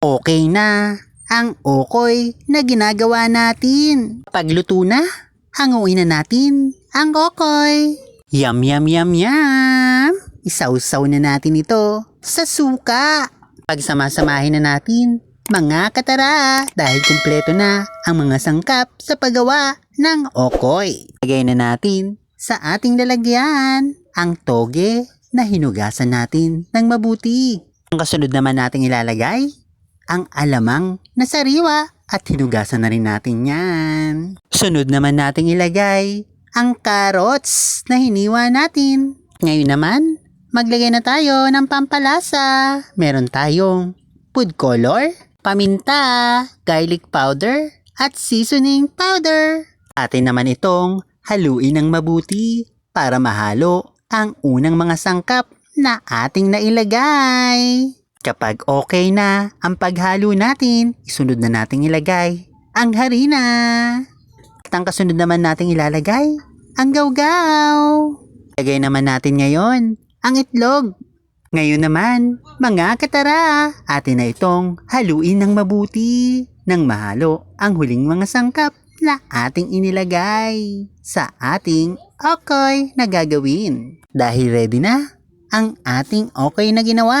Okay na ang okoy na ginagawa natin. Pagluto na, hanguin na natin ang okoy. Yum, yum, yum, yum. Isawsaw na natin ito sa suka. Pagsamasamahin na natin, mga katara, dahil kumpleto na ang mga sangkap sa paggawa ng okoy. Lagay na natin sa ating lalagyan ang toge na hinugasan natin ng mabuti. Ang kasunod naman nating ilalagay, ang alamang na sariwa at hinugasan na rin natin yan. Sunod naman nating ilagay ang carrots na hiniwa natin. Ngayon naman, maglagay na tayo ng pampalasa. Meron tayong food color, paminta, garlic powder, at seasoning powder. Atin naman itong haluin ng mabuti para mahalo ang unang mga sangkap na ating nailagay. Kapag okay na ang paghalo natin, isunod na nating ilagay ang harina. At ang kasunod naman nating ilalagay, ang gawgaw. Lagay naman natin ngayon ang itlog. Ngayon naman, mga katara, atin na itong haluin ng mabuti nang mahalo ang huling mga sangkap na ating inilagay sa ating okoy na gagawin. Dahil ready na ang ating okay na ginawa,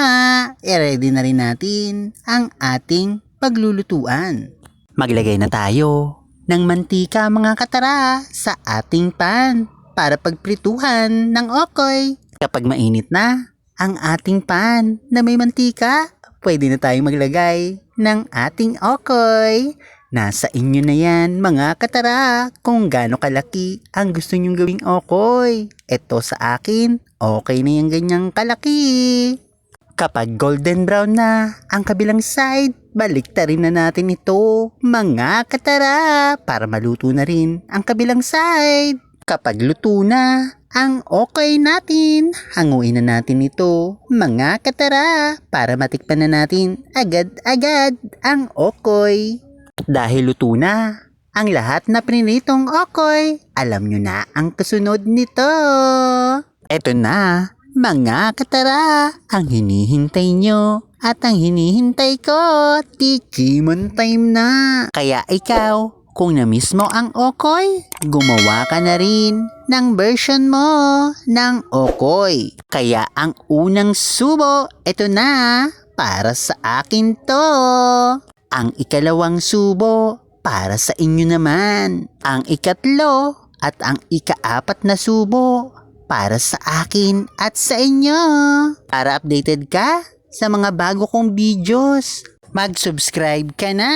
i-ready na rin natin ang ating paglulutuan. Maglagay na tayo ng mantika mga katara sa ating pan para pagprituhan ng okoy. Kapag mainit na ang ating pan na may mantika, pwede na tayong maglagay ng ating okoy. Nasa inyo na yan mga katara kung gaano kalaki ang gusto nyong gawing okoy. Ito sa akin, okay na yung ganyang kalaki. Kapag golden brown na ang kabilang side, balik rin na natin ito mga katara para maluto na rin ang kabilang side. Kapag luto na ang okay natin, hanguin na natin ito mga katara para matikpan na natin agad-agad ang okoy. Dahil luto na ang lahat na prinitong okoy, alam nyo na ang kasunod nito. Eto na, mga katara, ang hinihintay nyo at ang hinihintay ko, tikimon time na. Kaya ikaw, kung na-miss mo ang okoy, gumawa ka na rin ng version mo ng okoy. Kaya ang unang subo, eto na, para sa akin to. Ang ikalawang subo, para sa inyo naman. Ang ikatlo at ang ikaapat na subo, para sa akin at sa inyo. Para updated ka sa mga bago kong videos, mag-subscribe ka na.